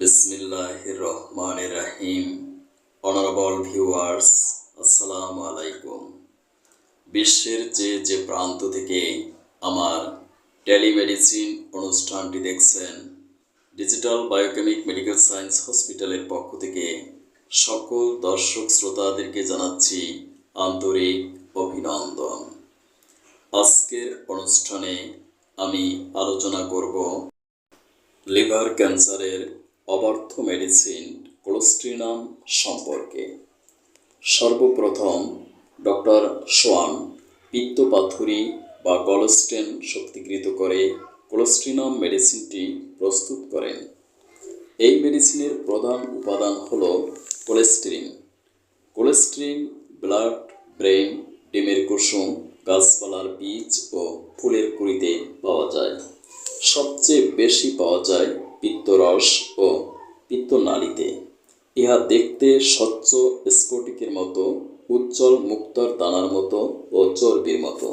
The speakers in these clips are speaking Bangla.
বিসমিল্লাহির রহমানির রাহিম অনারেবল ভিউয়ার্স আসসালামু আলাইকুম। বিশ্বের যে যে প্রান্ত থেকে আমার টেলিমেডিসিন অনুষ্ঠানটি দেখছেন, ডিজিটাল বায়োকেমিক মেডিকেল সায়েন্স হসপিটালের পক্ষ থেকে সকল দর্শক শ্রোতাদেরকে জানাচ্ছি আন্তরিক অভিনন্দন। আজকের অনুষ্ঠানে আমি আলোচনা করব লিভার ক্যান্সারের অবার্থ মেডিসিন কোলোস্ট্রিনাম সম্পর্কে। সর্বপ্রথম, ডক্টর সোয়ান পিত্তপাথুরি বা গলস্টেন শক্তিকৃত করে কোলোস্ট্রিনাম মেডিসিনটি প্রস্তুত করেন। এই মেডিসিনের প্রধান উপাদান হল কোলেস্ট্রিন কোলেস্ট্রিন ব্লাড ব্রেন ডিমের কুসুম, গাছপালার বীজ ও ফুলের কুড়িতে পাওয়া যায়। সবচেয়ে বেশি পাওয়া যায় পিত্তরস ও পিত্তনালীতে। ইহা দেখতে স্বচ্ছ স্ফটিকের মতো, উজ্জ্বল মুক্তর দানার মতো ও চর্বির মতো।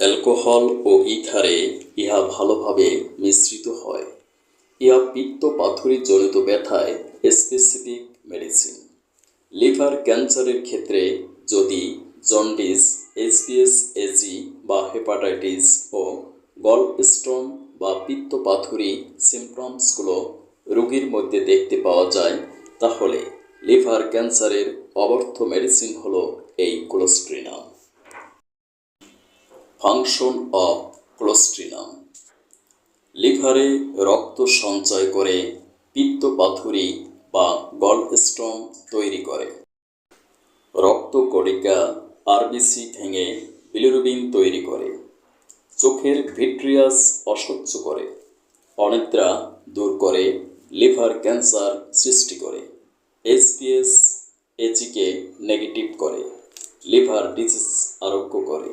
অ্যালকোহল ও ইথারে ইহা ভালোভাবে মিশ্রিত হয়। ইহা পিত্ত পাথুরিজনিত ব্যথায় স্পেসিফিক মেডিসিন লিভার ক্যান্সারের ক্ষেত্রে যদি জন্ডিস এইচপিএস এজি বা হেপাটাইটিস ও গল স্টোন বা পিত্ত পিত্তপাথুরি সিমটমসগুলো রোগীর মধ্যে দেখতে পাওয়া যায়, তাহলে লিভার ক্যান্সারের অবর্থ মেডিসিন হল এই কোলোস্ট্রিনাম ফাংশন অফ কোলোস্ট্রিনাম লিভারে রক্ত সঞ্চয় করে পিত্ত পিত্তপাথুরি বা গল স্টোন তৈরি করে। রক্তকণিকা আরবিসি ভেঙে বিলিরুবিন তৈরি করে। চোখের ভিট্রিয়াস অসহ্য করে। অনিদ্রা দূর করে লিভার ক্যান্সার সৃষ্টি করে। এইচপিএস এজিকে নেগেটিভ করে, লিভার ডিজিজ আরোগ্য করে।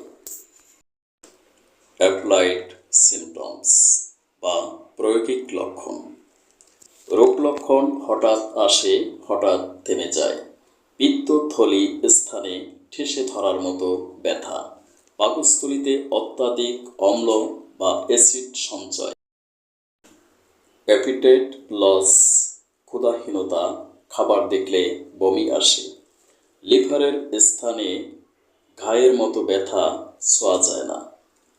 অ্যাপ্লাইড সিমটমস বা প্রয়োগিক লক্ষণ। রোগ লক্ষণ হঠাৎ আসে, হঠাৎ থেমে যায়। পিত্তথলি স্থানে ঠেসে ধরার মতো ব্যথা। পাকস্থলিতে অত্যাধিক অম্ল বা অ্যাসিড সঞ্চয়। অ্যাপিটেট লস, ক্ষুধাহীনতা, খাবার দেখলে বমি আসে। লিভারের স্থানে ঘায়ের মতো ব্যথা ছোঁয়া যায় না।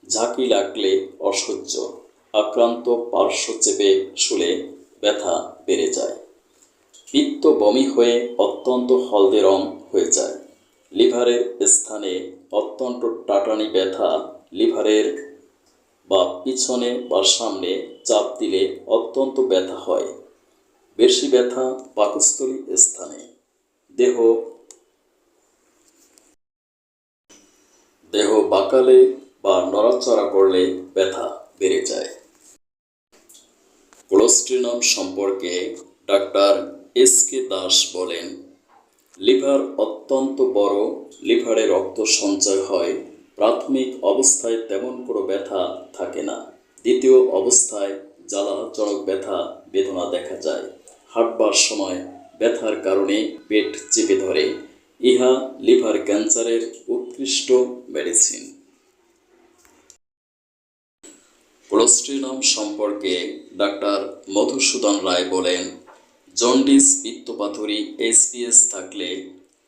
ঝাঁকি লাগলে অসহ্য, আক্রান্ত পার্শ্ব চেপে শুলে ব্যথা বেড়ে যায়। পিত্ত বমি হয়ে অত্যন্ত হলদে রং হয়ে যায়। লিভারের স্থানে অত্যন্ত টাটানি ব্যথা, লিভারের বা পিছনে বা সামনে চাপ দিলে অত্যন্ত ব্যথা হয়। বেশি ব্যথা পাকস্থলী স্থানে। দেহ দেহ বাঁকালে বা নড়াচড়া করলে ব্যথা বেড়ে যায়। কোলোস্ট্রিনাম সম্পর্কে ডাক্তার এস কে দাস বলেন লিভার অত্যন্ত বড়, লিভারে রক্ত সঞ্চয় হয়, প্রাথমিক অবস্থায় তেমন কোনো ব্যথা থাকে না। দ্বিতীয় অবস্থায় জ্বালাজনক ব্যথা, বেদনা দেখা যায়। হাঁটবার সময় ব্যথার কারণে পেট চেপে ধরে। ইহা লিভার ক্যান্সারের উৎকৃষ্ট মেডিসিন। কোলোস্ট্রিনাম সম্পর্কে ডাক্তার মধুসূদন রায় বলেন জন্ডিস, পিত্তপাথুরি, এসপিএস থাকলে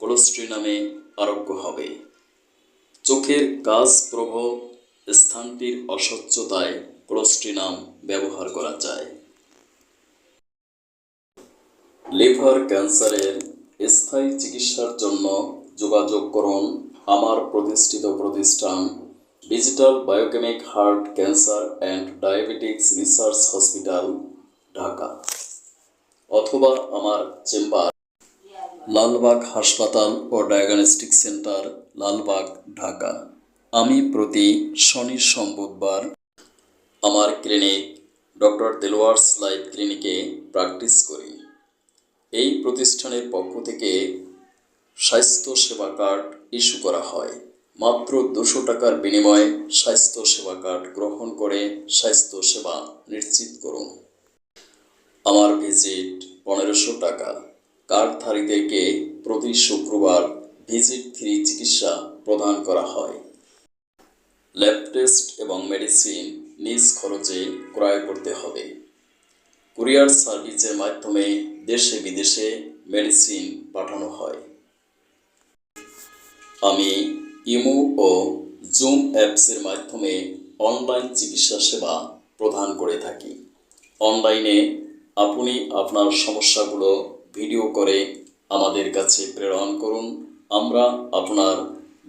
কোলোস্ট্রিনামে আরোগ্য হবে। চোখের কাজ প্রভ স্থানটির অস্বচ্ছতায় কোলোস্ট্রিনাম ব্যবহার করা যায়। লিভার ক্যান্সারের স্থায়ী চিকিৎসার জন্য যোগাযোগ করুন আমার প্রতিষ্ঠিত প্রতিষ্ঠান digital biochemic heart cancer and diabetics research hospital, Dhaka. অথবা আমার চেম্বার। লালবাগ হাসপাতাল ও ডায়াগনস্টিক সেন্টার, লালবাগ, ঢাকা। আমি প্রতি শনি সম্বুধবার আমার ক্লিনিক, ডক্টর দেলোয়ার্স লাইফ ক্লিনিকে প্র্যাকটিস করি। এই প্রতিষ্ঠানের পক্ষ থেকে স্বাস্থ্য সেবা কার্ড ইস্যু করা হয়। মাত্র দুশো টাকার বিনিময়ে স্বাস্থ্য সেবা কার্ড গ্রহণ করে স্বাস্থ্য সেবা নিশ্চিত করুন। আমার ভিজিট পনেরোশো টাকা। কার্ডধারীদেরকে প্রতি শুক্রবার ভিজিট ফ্রি চিকিৎসা প্রদান করা হয়। ল্যাব টেস্ট এবং মেডিসিন নিজ খরচে ক্রয় করতে হবে। কুরিয়ার সার্ভিসের মাধ্যমে দেশে বিদেশে মেডিসিন পাঠানো হয়। আমি ইমো ও জুম অ্যাপসের মাধ্যমে অনলাইন চিকিৎসা সেবা প্রদান করে থাকি। অনলাইনে আপনি আপনার সমস্যাগুলো ভিডিও করে আমাদের কাছে প্রেরণ করুন। আমরা আপনার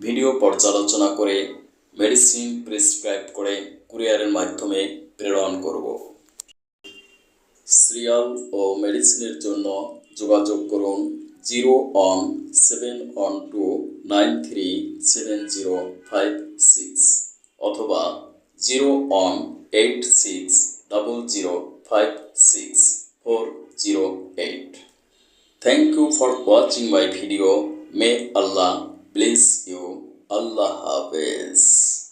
ভিডিও পর্যালোচনা করে মেডিসিন প্রেসক্রাইব করে কুরিয়ারের মাধ্যমে প্রেরণ করব। সিরিয়াল ও মেডিসিনের জন্য যোগাযোগ করুন zero one seven one two nine three seven zero five six অথবা zero one eight six double zero five six four zero eight Thank you for watching my video. May Allah bless you. Allah Hafiz.